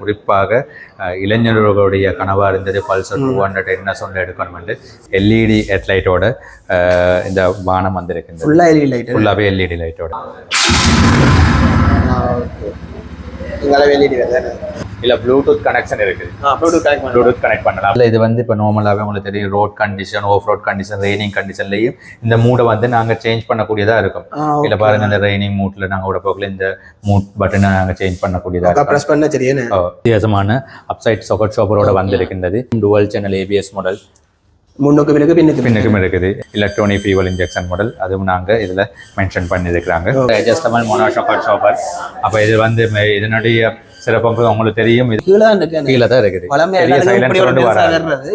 குறிப்பாக இளைஞர்களுடைய கனவாக இருந்தது. பல்சர் டூ ஹண்ட்ரட் என்ன சொல்ல எடுக்கணும்னு எல்இடி ஹெட்லைட்டோட இந்த வானம் வந்திருக்கின்றது. ஃபுல்லாக எல்இடி லைட் ஃபுல்லாகவே எல்இடி லைட்டோட எல்இடி வேறு இல்லை ப்ளூடூத் கனெக்ஷன் இருக்குது. ஆ ப்ளூடூத் கனெக்ட் பண்ணலாம். ப்ளூடூத் கனெக்ட் பண்ணலாம். இல்லை இது வந்து இப்போ நார்மலாகவே உங்களுக்கு தெரியும். Road condition off road condition raining கண்டிஷன்லையும் இந்த மூடை வந்து நாங்கள் சேஞ்ச் பண்ணக்கூடியதாக இருக்கும். இல்லை பாருங்க இந்த ரெய்னிங் மூட்டில் நாங்கள் விட போகல இந்த மூட் பட்டனை நாங்கள் சேஞ்ச் பண்ணக்கூடியதாக இருக்கும். ப்ரெஸ் பண்ண சரியானு வித்தியாசமான அப்சைட் சொக்கட் ஷாப்பரோட வந்திருக்கின்றது. டுவல் சேனல் ஏபிஎஸ் மாடல் முன்னுக்கு பின்னுக்கு பின்னுக்கு பின்னுக்கும் இருக்குது எலக்ட்ரானிக் ஃபியூவல் இன்ஜெக்ஷன் மாடல் அதுவும் நாங்கள் இதில் மென்ஷன் பண்ணியிருக்கிறாங்க. அட்ஜஸ்டபிள் மோனோ ஷாப்பர் ஷாப்பர் அப்போ இது வந்து ம- இதனுடைய சிறப்பம்சம் உங்களுக்கு தெரியும். இது கீழே தான் இருக்கு கீழே தான் இருக்குது. பெரிய பெருசா வராது.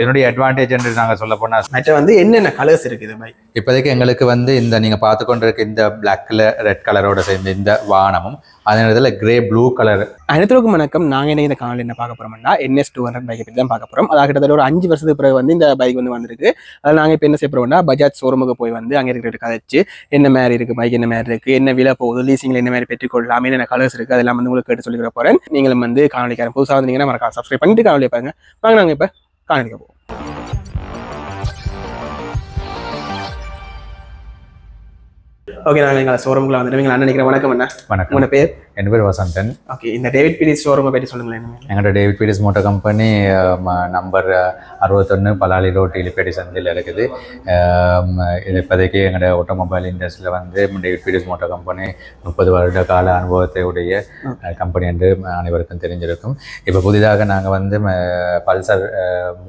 இதனுடைய அட்வான்டேஜ் என்று நாங்கள் சொல்ல போனால் மற்ற வந்து என்னென்ன கலர்ஸ் இருக்குது பை இப்போதைக்கு எங்களுக்கு வந்து இந்த நீங்கள் பார்த்து கொண்டிருக்க இந்த பிளாக்ல ரெட் கலரோட சேர்ந்த இந்த வானமும் அதே நேரத்தில் கிரே ப்ளூ கலர் அனைத்துக்கும் வணக்கம். நாங்கள் என்ன இந்த காலையில் என்ன பார்க்க போகிறோம்னா என்எஸ் டூ ஹண்ட்ரட் பைக் பற்றி தான் பார்க்க போகிறோம் அதாவது கிட்டத்தட்ட ஒரு அஞ்சு வருஷத்துக்கு பிறகு வந்து இந்த பைக் வந்து வந்திருக்கு. அதில் நாங்கள் இப்போ என்ன செய்ய போகிறோம்னா பஜாஜ் ஷோரூமுக்கு போய் வந்து அங்கே இருக்கிற கதைச்சு என்ன மாதிரி இருக்குது பைக் என்ன மாதிரி இருக்குது என்ன விலை போகுது லீசிங்கில் என்ன மாதிரி பெற்றுக்கொள்ளலாம் என்னென்ன கலர்ஸ் இருக்குது அதெல்லாம் வந்து உங்களுக்கு கேட்டு சொல்லிக்கிற போகிறேன் நீங்களும் வந்து காணொலிக்காரன் புதுசாக வந்தீங்கன்னா மறக்காம சப்ஸ்கிரைப் பண்ணிட்டு காணொலி பாருங்க. வாங்க நாங்கள் இப்போ காணொலிக்க போவோம். ஓகே நாங்கள் எங்களை ஷோரூமுக்குள்ள வந்துட்டு நீங்கள் நினைக்கிறேன் வணக்கம் என்ன வணக்கம். உங்களோட பேர்? என் பேர் வசந்தன். ஓகே இந்த டேவிட் பீரிஸ் ஷோரூமை பற்றி சொல்லுங்களேன் எங்களோட David Peiris motor company number அறுபத்தொன்று Palali road இலிப்பேடி சந்தில் இருக்குது. இது இப்போதைக்கு எங்களோட ஆட்டோமொபைல் இண்டஸ்ட்ரியில் வந்து டேவிட் பீரிஸ் மோட்டர் கம்பெனி முப்பது வருட கால அனுபவத்தை உடைய கம்பெனி என்று அனைவருக்கும் தெரிஞ்சிருக்கும். இப்போ புதிதாக நாங்கள் வந்து பல்சர்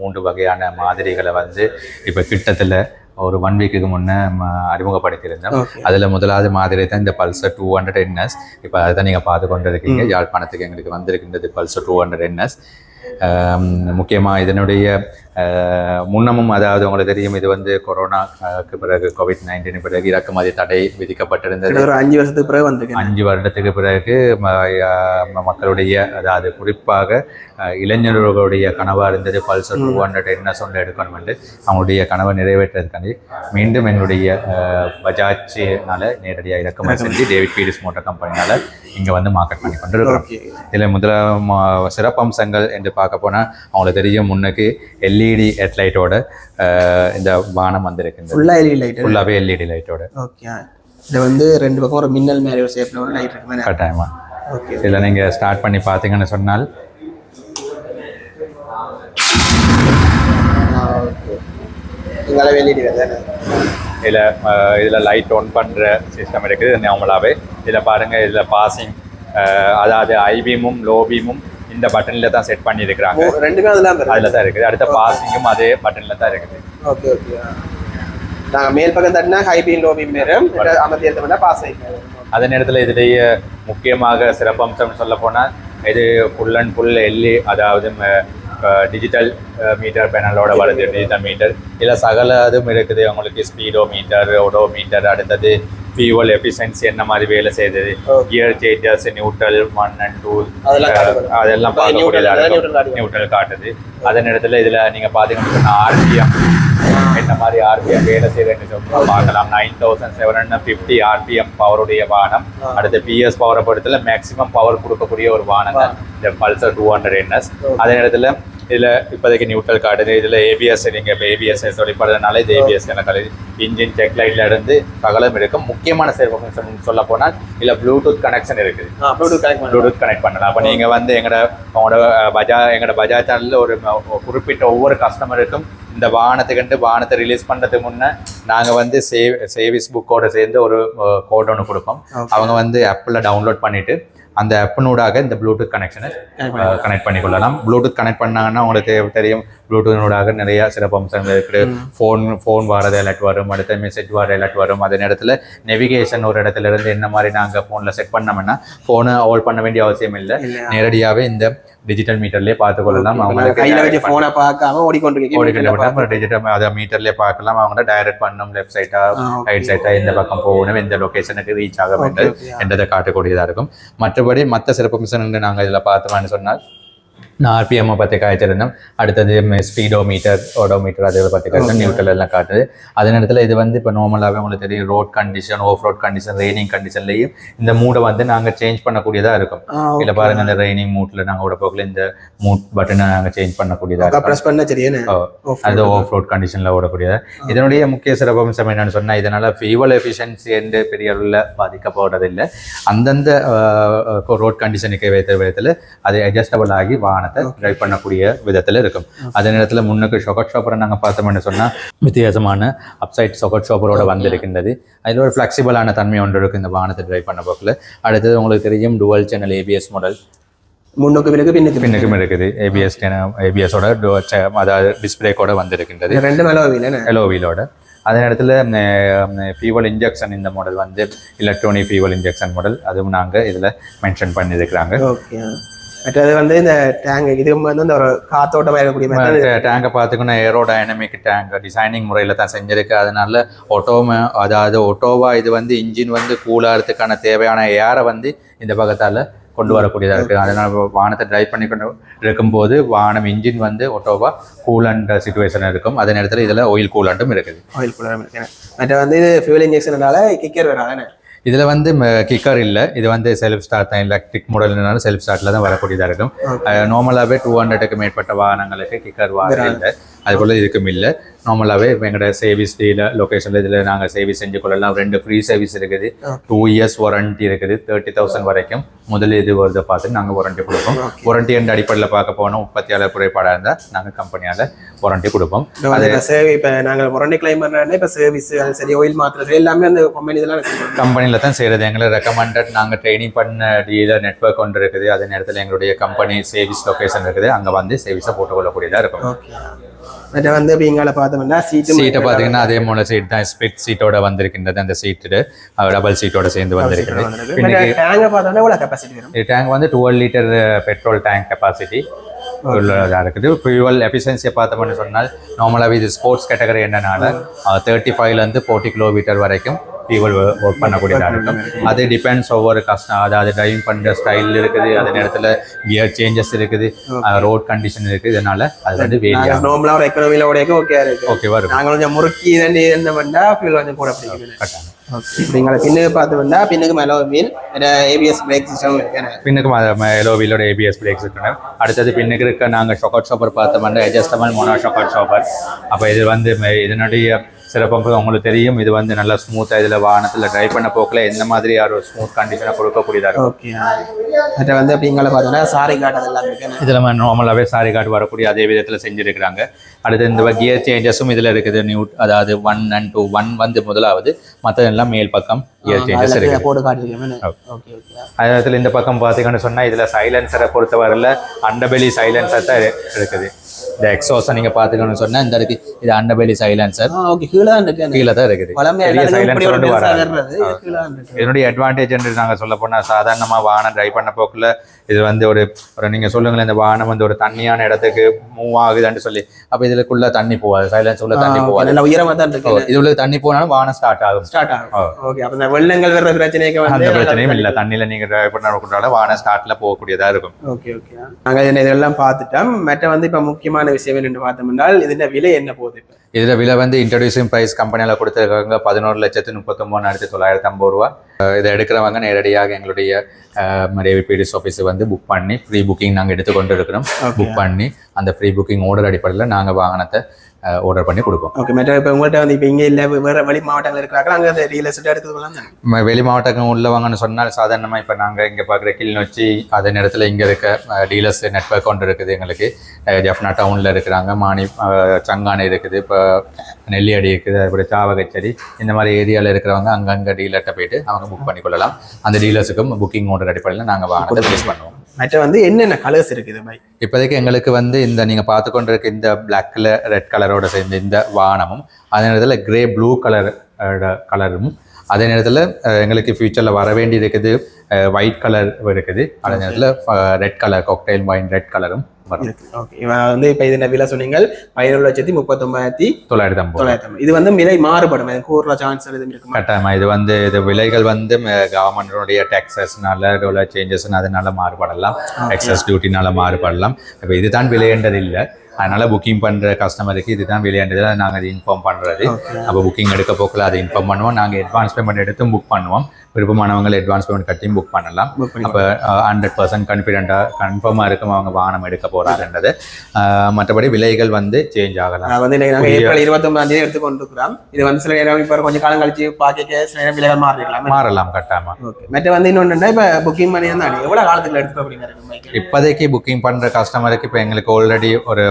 மூன்று வகையான மாதிரிகளை வந்து இப்போ கிட்டத்தில் ஒரு ஒன் வீக்குக்கு முன்னே அறிமுகப்படுத்தியிருந்தோம். அதில் முதலாவது மாதிரி தான் இந்த பல்சர் டூ ஹண்ட்ரட் என்எஸ் இப்போ அதை தான் நீங்கள் பார்த்து கொண்டு இருக்கீங்க யாழ்ப்பாணத்துக்கு எங்களுக்கு வந்திருக்கின்றது பல்சர் டூ ஹண்ட்ரட் என்எஸ் முக்கியமாக இதனுடைய முன்னமும் அதாவது உங்களுக்கு தெரியும் இது வந்து கொரோனாக்கு பிறகு கோவிட் நைன்டீன் பிறகு இறக்குமதி தடை விதிக்கப்பட்டிருந்தது. ஒரு அஞ்சு வருஷத்துக்கு பிறகு வந்திருக்கு. அஞ்சு வருடத்துக்கு பிறகு மக்களுடைய அதாவது குறிப்பாக இளைஞர்களுடைய கனவாக இருந்தது. பல்சர் டூ ஹண்ட்ரட் என்ன சொல்ல எடுக்கணும்னு அவங்களுடைய கனவை நிறைவேற்றுறதுக்காண்டி மீண்டும் அஹ், பஜாஜ்னால நேரடியாக இறக்குமதி செஞ்சு டேவிட் பீரிஸ் மோட்டார் கம்பெனினால இங்கே வந்து மார்க்கெட் பண்ணி கொண்டிருக்கிறோம். இதில் முதல சிறப்பம்சங்கள் என்று பார்க்க போனால் அவங்களுக்கு தெரியும் முன்னுக்கு எல்இடி ஹெட்லைட்டோட இந்த வானம் வந்திருக்கின்றது. ஃபுல்லா எல்இடி லைட் ஃபுல்லாகவே எல்இடி லைட்டோட ஓகே இது வந்து ரெண்டு பக்கம் ஒரு மின்னல் மாதிரி ஒரு ஷேப்ல ஒரு லைட் இருக்கு கட்டாயமாக ஓகே இதில் நீங்கள் ஸ்டார்ட் பண்ணி பார்த்தீங்கன்னு சொன்னால் எல்இடி வேறு இதில் இதில் லைட் ஆன் பண்ணுற சிஸ்டம் இருக்குது நார்மலாகவே இதில் பாருங்கள் இதில் பாசிங் அதாவது ஐபீமும் லோ பீமும் இந்த பட்டனில் தான் செட் பண்ணியிருக்கிறாங்க. ரெண்டுமே பெறும் அதில் தான் இருக்குது. அடுத்த பாசிங்கும் அதே பட்டனில் தான் இருக்குது. ஓகே ஓகே நாங்க மேல் பக்கம் தட்டினா ஹை பீம் லோ பீம் மேரும் அமர்த்தி எடுத்தோம்னா பாஸ் ஆகிக்கும் அதே நேரத்தில் இதுலேயே முக்கியமாக சிறப்பம்சம் சொல்ல போனால் இது ஃபுல் அண்ட் ஃபுல் எல்லி அதாவது டிஜிட்டல் மீட்டர் பேனலோட வருது டிஜிட்டல் மீட்டர் இதில் சகல இதுவும் இருக்குது. உங்களுக்கு ஸ்பீடோ மீட்டர் ஒடோ மீட்டர் அடுத்தது ஃபியூவல் எஃபிஷியன்சி என்ன மாதிரி வேலை Okay. Gear changers neutral one and two அதெல்லாம் இருக்கும் காட்டுது. நியூட்ரல் காட்டுது. அதே நேரத்தில் இதில் நீங்கள் பார்த்தீங்கன்னா ஆர்பிஎம் என்ன மாதிரி ஆர்பிஎம் வேலை செய்யுதுன்னு சொல்லி பார்க்கலாம். Nine thousand seven hundred fifty RPM பவருடைய வானம். அடுத்து பிஎஸ் பவரை பொறுத்தல மேக்ஸிமம் பவர் கொடுக்கக்கூடிய ஒரு வானம் தான். இந்த பல்சர் டூ ஹண்ட்ரட் என்எஸ் அதே நேரத்தில் இதில் இப்போதைக்கு நியூட்ரல் காட்டுது இதில் ஏபிஎஸ் நீங்கள் இப்போ ஏபிஎஸ் சொல்லிப்படுறதுனால இது ஏபிஎஸ் எனக்கு இன்ஜின் செக் லைட்ல இருந்து சகலம் இருக்கும் முக்கியமான சிறப்பு சொல்ல போனால் இதில் ப்ளூடூத் கனெக்ஷன் இருக்குது. ப்ளூடூத் கனெக்ட் பண்ணலாம். ப்ளூடூத் கனெக்ட் பண்ணலாம். அப்போ நீங்கள் வந்து எங்களோட உங்களோட பஜா எங்களோட பஜாஜ் சேனலில் ஒரு குறிப்பிட்ட ஒவ்வொரு கஸ்டமருக்கும் இந்த வாகனத்தை ரிலீஸ் பண்ணுறதுக்கு முன்னே நாங்கள் வந்து சேவ் சேவிஸ் புக்கோட சேர்ந்து ஒரு கோட் ஒன்று கொடுப்போம். அவங்க வந்து ஆப்பில் டவுன்லோட் பண்ணிட்டு அந்த ஆப்பினூடாக இந்த ப்ளூடூத் கனெக்ஷனை கனெக்ட் பண்ணிக்கொள்ளலாம். ப்ளூடூத் கனெக்ட் பண்ணாங்கன்னா உங்களுக்கு தெரியும். ப்ளூடூத்தினூடாக நிறைய சிறப்பம்சங்கள் இருக்குது. ஃபோன் ஃபோன் வரது அலர்ட் வரும். அடுத்த மெசேஜ் வர அலர்ட் வரும். அதே நேரத்தில் நெவிகேஷன் ஒரு இடத்துல இருந்து என்ன மாதிரி நாங்கள் ஃபோனில் செட் பண்ணோம்னா ஃபோனை ஹோல்ட் பண்ண வேண்டிய அவசியம் இல்ல. நேரடியாகவே இந்த டிஜிட்டல் மீட்டர்லேயே பார்த்துக்கொள்ளலாம். நாங்க கையில வச்சு அவங்க போனை பார்க்காம ஓடிக்கொண்டிருக்கேன் டிஜிட்டல் அதை மீட்டர்லேயே பார்க்கலாம். அவங்க டைரக்ட் பண்ணணும் லெஃப்ட் சைட்டா. ரைட் சைட்டா எந்த பக்கம் போகணும் எந்த லொகேஷனுக்கு ரீச் ஆக வேண்டும். என்றதை காட்டக்கூடியதாக இருக்கும். மற்றபடி மற்ற சிறப்பம்சங்கள் நாங்கள் இதில் பார்த்தோம்னு சொன்னால் நான் ஆர்பிஎம் பற்றி காய்ச்சிருந்தோம். அடுத்தது ஸ்பீடோ மீட்டர் ஓடோமீட்டர் அதை பற்றி காய்ச்சல் நியூட்ரல் எல்லாம் காட்டுது. அதே நேரத்தில் இது வந்து இப்போ நார்மலாகவே உங்களுக்கு தெரியும். Road condition off road condition raining கண்டிஷன்லையும் இந்த மூடை வந்து நாங்கள் சேஞ்ச் பண்ணக்கூடியதாக இருக்கும். இல்லை பாருங்க இந்த ரெய்னிங் மூட்டில் நாங்கள் விட போகல இந்த மூட் பட்டனை நாங்கள் சேஞ்ச் பண்ணக்கூடியதாக இருக்கும். ப்ரெஸ் பண்ண அது ஆஃப் ரோட் கண்டிஷனில் ஓடக்கூடியது. இதனுடைய முக்கிய சிறப்பம்சம் என்னன்னு சொன்னால் இதனால் ஃபியூவல் எஃபிஷியன்சி என்று பெரிய அளவில் பாதிக்கப்படுறதில்லை. அந்தந்த ரோட் கண்டிஷனுக்கு வைத்த விதத்தில் அது அட்ஜஸ்டபிள் ஆகி வாகனத்தை டிரைவ் பண்ணக்கூடிய விதத்தில் இருக்கும். அதே நேரத்தில் முன்னுக்கு ஷொகட் ஷாப்பரை நாங்கள் பார்த்தோம்னு சொன்னால் வித்தியாசமான அப்சைட் ஷொகட் ஷாப்பரோட வந்திருக்கின்றது. அதில் ஒரு ஃப்ளெக்சிபிளான தன்மை ஒன்று இருக்கும் இந்த வாகனத்தை டிரைவ் பண்ண போக்கில். அடுத்தது உங்களுக்கு தெரியும் டுவல் சேனல் ஏபிஎஸ் மாடல் முன்னுக்கு பின்னுக்கு பின்னுக்கு பின்னுக்கும் இருக்குது. ஏபிஎஸ் ஏபிஎஸோட அதாவது டிஸ்பிளேக்கோட வந்திருக்கின்றது. இது ரெண்டு மேலே என்ன? எலோ வீலோட அதே நேரத்தில் ஃபியூவல் இன்ஜெக்ஷன் இந்த மாடல் வந்து எலக்ட்ரானிக் ஃபியூவல் இன்ஜெக்ஷன் மாடல் அதுவும் நாங்கள் இதில் மென்ஷன் பண்ணியிருக்கிறாங்க. ஓகே மற்றது வந்து இந்த டேங்க் இது வந்து இந்த ஒரு காத்தோட்டமாக இருக்கக்கூடிய டேங்கை பார்த்துக்கணும் ஏரோ டைனமிக் டேங்க் டிசைனிங் முறையில் தான் செஞ்சிருக்கு. அதனால ஒட்டோம அதாவது ஒட்டோவா இது வந்து இன்ஜின் வந்து கூலாகிறதுக்கான தேவையான ஏரை வந்து இந்த பக்கத்தால் கொண்டு வரக்கூடியதாக இருக்குது அதனால் வாகனத்தை டிரைவ் பண்ணி கொண்டு இருக்கும்போது வாகனம் இன்ஜின் வந்து ஒட்டோவா கூலண்ட் சுச்சுவேஷன் இருக்கும். அதே நேரத்தில் இதில் ஆயில் கூலண்ட்டும் இருக்குது. ஆயில் கூலர் இருக்கிறேன் மற்ற வந்து இது ஃபியூல் இன்ஜெக்ஷனால கிக்கர் வராது இதில் வந்து கிக்கர் இல்லை. இது வந்து செல்ஃப் ஸ்டார்ட் தான். எலக்ட்ரிக் மாடல்னால செல்ஃப் ஸ்டார்ட்டில் தான் வரக்கூடியதாக இருக்கும். நார்மலாகவே டூ ஹண்ட்ரடுக்கு மேற்பட்ட வாகனங்களுக்கு கிக்கர் வாகனம் இல்லை. அது போல் இதுக்கும் இல்லை. நார்மலாகவே எங்களோட சர்வீஸ் டீலர் லொக்கேஷனில் இதில் நாங்கள் சர்வீஸ் செஞ்சு கொள்ளலாம். ரெண்டு ஃப்ரீ சர்வீஸ் இருக்குது. டூ இயர்ஸ் வாரண்டி இருக்குது. தேர்ட்டி தௌசண்ட் வரைக்கும். முதல் இது வருதை பார்த்து நாங்கள் வாரண்டி கொடுப்போம். வாரண்டி என்ற அடிப்படையில் பார்க்க போனோம் உற்பத்தியாளர் குறைபாடாக இருந்தால் நாங்கள் கம்பெனியால் வாரண்டி கொடுப்போம். அது சேவை இப்போ நாங்கள் உடனே கிளைம் பண்ணுறோன்னா இப்போ சர்வீஸ் அது சரி ஆயில் மாத்திரம் எல்லாமே அந்த கம்பெனி இதெல்லாம் கம்பெனியில் தான் செய்கிறது எங்களை ரெக்கமெண்டட் நாங்கள் ட்ரைனிங் பண்ண டீலர் நெட்ஒர்க் ஒன்று இருக்குது. அதே நேரத்தில் எங்களுடைய கம்பெனி சர்வீஸ் லொகேஷன் இருக்குது. அங்கே வந்து சர்வீஸை போட்டுக்கொள்ளக்கூடியதாக இருக்கும். மற்ற வந்து இப்போ இங்கால பார்த்தோம்னா சீட்டு சீட்டை பார்த்தீங்கன்னா அதே மூணு சீட் தான். ஸ்பிட் சீட்டோட வந்திருக்கின்றது. அந்த சீட்டு டபுள் சீட்டோட சேர்ந்து வந்திருக்கிறது. டேங்கை பார்த்தோம்னா எவ்வளோ கெப்பாசிட்டி வரும். டேங்க் வந்து twelve litre petrol tank capacity உள்ளதாக இருக்குது. ஃபியூவல் எஃபிஷியன்சியை பார்த்தோம்னு சொன்னால் நார்மலாகவே இது ஸ்போர்ட்ஸ் கேட்டகரி என்னனால தேர்ட்டி ஃபைவ்லேருந்து ஃபோர்ட்டி கிலோமீட்டர் வரைக்கும் ஃபியூவல் ஒர்க் பண்ணக்கூடியதாக இருக்கும் அது டிபெண்ட்ஸ் ஒவ்வொரு கஷ்டம் அதாவது டிரைவிங் பண்ணுற ஸ்டைல் இருக்குது அதே நேரத்தில் கியர் சேஞ்சஸ் இருக்குது ரோட் கண்டிஷன் இருக்குது இதனால அது வந்து நாங்கள் நார்மலாக ஒரு எக்கனாமியில் உடையக்க ஓகே இருக்கு. ஓகேவா இருக்கும். நாங்கள் கொஞ்சம் முறுக்கி இதண்டி என்ன பண்ணா ஃபியூல் கொஞ்சம் கூட ஓகே எங்களை பின்னுக்கு பார்த்தோம்னா பின்னுக்கு மேலே வீல் ஏபிஎஸ் பிரேக் சிஸ்டம் பின்னுக்கு எலோ வீலோட ஏபிஎஸ் பிரேக்ஸ் இருக்கணும் அடுத்தது பின்னுக்கு இருக்க நாங்கள் ஷொக்கட் ஷாப்பர் பார்த்தோம்னா அட்ஜஸ்டபிள் மோனோ ஷொக்கட் ஷாப்பர் அப்போ இது வந்து இதனுடைய சிறப்பம்சம் உங்களுக்கு தெரியும். இது வந்து நல்லா ஸ்மூத்தாக இதில் வாகனத்தில் டிரைவ் பண்ண போக்கில் எந்த மாதிரி ஒரு ஸ்மூத் கண்டிஷனை கொடுக்கக்கூடியதாக இருக்கும்? ஓகே மற்ற வந்து அப்படி எங்களை பார்த்தோம்னா சாரி காட் அதெல்லாம் இருக்கு. இதில் நார்மலாகவே சாரி கார்டு வரக்கூடிய அதே விதத்தில் செஞ்சுருக்கிறாங்க. அடுத்து இந்த கியர் சேஞ்சஸும் இதில் இருக்குது. நியூ அதாவது ஒன் அண்ட் டூ ஒன் வந்து முதலாவது. மற்றதெல்லாம் மேல் பக்கம் கியர் சேஞ்சஸ் இருக்குது. அதே நேரத்தில் இந்த பக்கம் பார்த்தீங்கன்னு சொன்னால் இதில் சைலன்சரை பொறுத்தவரையில் அண்டபெலி சைலன்சர் தான் இரு- இருக்குது. இந்த எக்ஸோஸை நீங்கள் பார்த்துக்கணும்னு சொன்னால் இந்த இருக்கு இது அண்டபெலி சைலன்சர் ஓகே கீழே கீழே தான் இருக்குது. பெரிய சைலன்சர் பெருசா வராது. இதனுடைய அட்வான்டேஜ் என்று நாங்கள் சொல்ல போனால் சாதாரணமாக வாகனம் டிரைவ் பண்ண போக்கில் இது வந்து ஒரு ஒரு நீங்கள் சொல்லுங்களேன் இந்த வாகனம் வந்து ஒரு தண்ணியான இடத்துக்கு மூவ் ஆகுதுன்னு சொல்லி அப்போ இதுக்குள்ள தண்ணி போகாது. சைலன்ஸ் உள்ள தண்ணி போகாது. நல்ல உயரமா தான் இருக்கு. இது உள்ள தண்ணி போனாலும் வாகனம் ஸ்டார்ட் ஆகும். ஸ்டார்ட் ஆகும். ஓகே அப்ப வெள்ளங்கள் வர்ற பிரச்சனைக்கு அந்த பிரச்சனையும் இல்லை. தண்ணியில் நீங்கள் டிரைவ் பண்ண வாகனம் ஸ்டார்ட்ல போகக்கூடியதாக இருக்கும். ஓகே ஓகே நாங்க இதனை இதெல்லாம் பார்த்துட்டோம். மற்ற வந்து இப்ப முக்கியமான விஷயம் என்னன்னு பார்த்தோம் என்றால் இதன் விலை என்ன போகுது இப்ப? இதில் விலை வந்து இன்ட்ரடியூசிங் ப்ரைஸ் கம்பெனியில் கொடுத்துருக்காங்க பதினோரு லட்சத்து முப்பத்தொம்போனாயிரத்தி தொள்ளாயிரத்தி ஐம்பது ரூபா. இதை எடுக்கிறவங்க நேரடியாக எங்களுடைய பிடிஎஸ் ஆஃபீஸ் வந்து புக் பண்ணி ஃப்ரீ புக்கிங் நாங்கள் எடுத்துக்கொண்டு இருக்கிறோம். புக் பண்ணி அந்த ஃப்ரீ புக்கிங் ஆர்டர் அடிப்படையில் நாங்கள் வாகனத்தை ஆர்டர் பண்ணி கொடுப்போம். ஓகே மற்ற இப்ப உங்கள்கிட்ட வந்து இப்ப இங்க இல்ல வேற வெளி மாவட்டங்கள் இருக்கிறாங்க அங்க அந்த ரியல் எஸ்டேட் எடுத்துக்கலாம் தானே? ம- வெளி மாவட்டங்கள் உள்ளவங்கன்னு சொன்னால் சாதாரணமாக இப்போ நாங்கள் இங்கே பார்க்குற கிளிநொச்சி அதே நேரத்தில் இங்கே இருக்க டீலர்ஸ் நெட்ஒர்க் ஒன்று இருக்குது எங்களுக்கு. ஜெஃப்னா டவுனில் இருக்கிறாங்க மானி அஹ், சங்கானை இருக்குது இப்போ நெல்லியடி இருக்குது அதுபோல் சாவகச்சேரி இந்த மாதிரி ஏரியாவில் இருக்கிறவங்க அங்கங்கே டீலர்கிட்ட போயிட்டு அவங்க புக் பண்ணிக்கொள்ளலாம் அந்த டீலர்ஸுக்கும் புக்கிங் ஆர்டர் அடிப்படையில் நாங்கள் வாகனத்தை ரிலீஸ் பண்ணுவோம். மற்ற வந்து என்னென்ன கலர்ஸ் இருக்குது மாதிரி? இப்போதைக்கு எங்களுக்கு வந்து இந்த நீங்கள் பார்த்து கொண்டிருக்க இந்த பிளாக்ல ரெட் கலரோட சேர்ந்த இந்த வானமும் அதே நேரத்தில் கிரே ப்ளூ கலர் கலரும் அதே நேரத்தில் எங்களுக்கு ஃபியூச்சரில் வர வேண்டி இருக்குது. ஒயிட் கலர் இருக்குது. அதே நேரத்தில் red colour cocktail wine red கலரும் வந்து இப்போ இது விலை சொன்னீங்க பதினொரு லட்சத்தி முப்பத்தொன்பதாயிரத்தி தொள்ளாயிரத்தி ஐம்பது. தொள்ளாயிரத்தி ஐம்பது. இது வந்து விலை மாறுபடும். கூறுற சான்ஸ் எதுவும் இருக்குமா? கட்டாயமா. இது வந்து இது விலைகள் வந்து கவர்மெண்டோடைய டேக்ஸஸ்னால உள்ள சேஞ்சஸ் அதனால மாறுபடலாம். எக்ஸஸ் டியூட்டினால மாறுபடலாம். இப்போ இதுதான் விலையண்டது இல்லை. அதனால புக்கிங் பண்ற கஸ்டமருக்கு இதுதான் விலையண்டது நாங்கள் அது இன்ஃபார்ம் பண்றது. அப்போ புக்கிங் எடுக்க போக்கில் அதை இன்ஃபார்ம் பண்ணுவோம். நாங்கள் அட்வான்ஸ் பேமெண்ட் எடுத்தும் புக் பண்ணுவோம். விருப்பமானவங்க அட்வான்ஸ் பேமெண்ட் கட்டியும் புக் பண்ணலாம். அப்போ ஹண்ட்ரட் பர்சன்ட் கான்ஃபிடென்ட்டாக கன்ஃபார்மாக இருக்கும் அவங்க வாகனம் எடுக்க போகிறாருன்றது மற்றபடி விலைகள் வந்து சேஞ்ச் ஆகலாம். வந்து இன்னைக்கு நாங்கள் ஏப்ரல் இருபத்தொன்பதாம் தேதி எடுத்து கொண்டு இருக்கிறோம் இது வந்து சில நேரம் இப்போ கொஞ்சம் காலம் கழிச்சு பார்க்க சில நேரம் விலைகள் மாறிடலாம். மாறலாம் கட்டாயமா. ஓகே மற்ற வந்து இன்னொன்று இப்போ புக்கிங் பண்ணி தான் எவ்வளோ காலத்துக்கு எடுத்து அப்படிங்கிறது இப்போதைக்கு புக்கிங் பண்ணுற கஸ்டமருக்கு இப்போ எங்களுக்கு ஆல்ரெடி ஒரு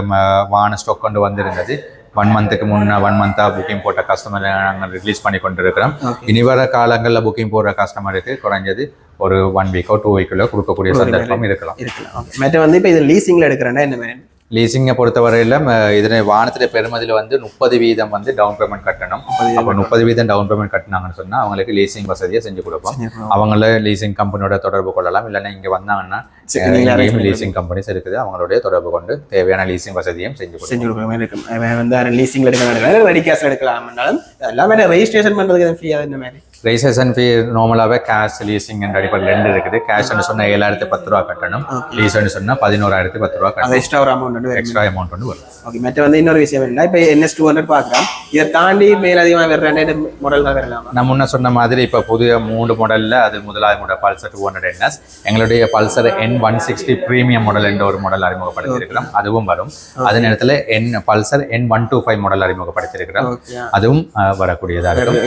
வாகன ஸ்டாக் கொண்டு வந்திருந்தது. ஒன் மந்த்துக்கு முன்னே ஒன் மந்த்தாக புக்கிங் போட்ட கஸ்டமர் நாங்கள் ரிலீஸ் பண்ணி கொண்டு இருக்கிறோம் இனி வர காலங்களில் புக்கிங் போடுற கஸ்டமருக்கு குறைஞ்சது ஒரு ஒன் வீக்கோ டூ வீக்கிலோ கொடுக்கக்கூடிய சந்தர்ப்பம் இருக்கலாம். இருக்கலாம். மற்ற வந்து இப்போ இது லீசிங்கில் எடுக்கிறேன்னா என்ன லீசிங்கை பொறுத்தவரையில் இதில் வாகனத்தில் பெருமதியில் வந்து முப்பது வீதம் வந்து டவுன் பேமெண்ட் கட்டணும் அப்போ முப்பது வீதம் டவுன் பேமெண்ட் கட்டினாங்கன்னு சொன்னால் அவங்களுக்கு லீசிங் வசதியை செஞ்சு கொடுப்போம் அவங்கள லீசிங் கம்பெனியோட தொடர்பு கொள்ளலாம் இல்லைன்னா இங்கே வந்தாங்கன்னா லீசிங் கம்பெனிஸ் இருக்குது அவங்களுடைய தொடர்பு கொண்டு தேவையான லீசிங் வசதியும் செஞ்சு செஞ்சு அவன் வந்து லீசிங்கில் எடுக்கலாம் ரெடி கேஷில் எடுக்கலாம்னாலும் எல்லாமே ரெஜிஸ்ட்ரேஷன் பண்ணுறதுக்கு ஃப்ரீயாக இந்த மாதிரி ரெஜிஸ்ட்ரேஷன் ஃபீ நார்மலாகவே கேஷ் லீசிங் என்ற அடிப்படையில் ரெண்டு இருக்குது. கேஷ்னு சொன்னால் ஏழாயிரத்தி பத்து ரூபா கட்டணும். லீஸ்னு சொன்னால் பதினோராயிரத்தி பத்து ரூபா கட்டணும். எக்ஸ்ட்ரா ஒரு அமௌண்ட் வந்து எக்ஸ்ட்ரா அமௌண்ட் வந்து வரும். ஓகே மற்ற வந்து இன்னொரு விஷயம் என்ன? இப்போ என்எஸ் டூ ஹண்ட்ரட் பார்க்குறோம். இதை தாண்டி மேலதிகமாக வேறு ரெண்டு மாடல்கள் வரலாமா நான் முன்ன சொன்ன மாதிரி இப்போ புதிய மூணு மாடலில் அது முதலாவது model Pulsar two hundred NS எங்களுடைய Pulsar N one sixty premium model என்ற ஒரு மாடல் அறிமுகப்படுத்தியிருக்கிறோம். அதுவும் வரும். அதே நேரத்தில் N Pulsar N one two five model அறிமுகப்படுத்தியிருக்கிறோம். அதுவும் வரக்கூடியதாக இருக்கும்.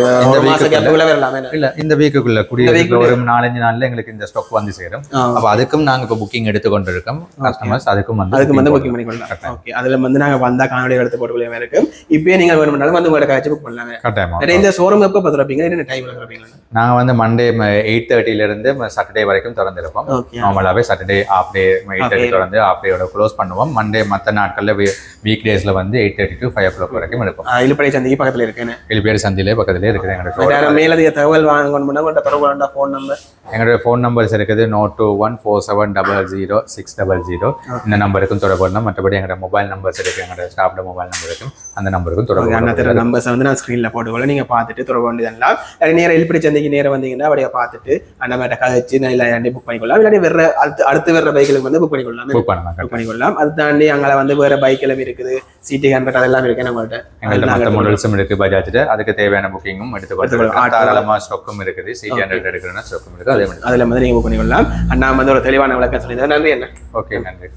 இந்த ஒரு இல்ல இந்த வீக்குக்குள்ள குடியிருக்கிற ஒரு நாலஞ்சு நாள்ல எங்களுக்கு இந்த ஸ்டாக் வந்து சேரும். அப்ப அதுக்கும் நாங்க இப்ப புக்கிங் எடுத்து கொண்டிருக்கோம் கஸ்டமர்ஸ் அதுக்கும் வந்து அதுக்கு வந்து booking புக்கிங் பண்ணி கொள்ளலாம் ஓகே அதில் வந்து நாங்கள் வந்தால் காணொலி எடுத்து போட்டுக்கொள்ள இருக்கும் இப்பயே நீங்கள் வேணும்னாலும் வந்து உங்களோட காய்ச்சி புக் பண்ணலாம். கட்டாயமா. இந்த ஷோரூம் எப்போ பார்த்துருப்பீங்க என்ன டைமில் நாங்க வந்து மண்டே எயிட் தேர்ட்டில இருந்து சாட்டர்டே வரைக்கும் திறந்திருப்போம். நார்மலாவே Saturday half day eight thirty திறந்து ஆஃப் டேயோட க்ளோஸ் பண்ணுவோம். மண்டே மற்ற நாட்கள்ல வீக் டேஸ்ல வந்து eight thirty to five o'clock வரைக்கும் இருக்கும் இழுப்படை சந்திக்கு பக்கத்தில் இருக்கேன்னு எழுபேடு சந்திலே பக்கத்திலே இருக்குது மேலதிக தகவல் வாங்கணும்னா உங்கள்கிட்ட தொடர்பு வேண்டாம் ஃபோன் நம்பர் எங்களுடைய ஃபோன் நம்பர்ஸ் இருக்குது note two one four seven double zero six double zero இந்த நம்பருக்கும் தொடர்பு பண்ணலாம் மற்றபடி எங்களோட மொபைல் நம்பர்ஸ் இருக்கு எங்களோட ஸ்டாஃப்ட மொபைல் நம்பர் இருக்கும் அந்த நம்பருக்கும் தொடர்பு கொள்ளலாம். நம்பர்ஸ் வந்து நான் ஸ்க்ரீனில் போட்டுக்கொள்ள நீங்கள் பார்த்துட்டு தொடர்பு வேண்டியதெல்லாம் இல்லாட்டி நேரம் இழுப்படி சந்தைக்கு நேரம் வந்தீங்கன்னா அப்படியே பார்த்துட்டு அண்ணா மேட்ட கதைச்சு நான் இல்லை ரெண்டு புக் பண்ணிக்கொள்ளலாம். இல்லாட்டி வேற அடுத்து அடுத்து வேற பைக்கில் வந்து புக் பண்ணிக்கொள்ளலாம். புக் பண்ணலாம் புக் பண்ணிக்கொள்ளலாம். அது தாண்டி அங்கே வந்து வேற பைக் எல்லாம் இருக்குது. சிடி ஹண்ட்ரட் அதெல்லாம் இருக்கு நம்மள்ட்ட எங்கள்ட்ட மற்ற மாடல்ஸும் இருக்கு பஜாஜ்ல அதுக்கு தேவையான புக்கிங்கும் எடுத்து தாராளமா ஸ்டாக்கும் இருக்குது. சிடி ஹண்ட்ரட் எடுக்கிறேன்னா ஸ்டாக்கும் இருக்கு அதே மாதிரி அதில் வந்து நீங்கள் புக் பண்ணிக்கொள்ளலாம். அண்ணா வந்து ஒரு தெளிவான விளக்கம் சொல்லியிருந்தேன் நன்றி என்ன ஓகே நன்றி.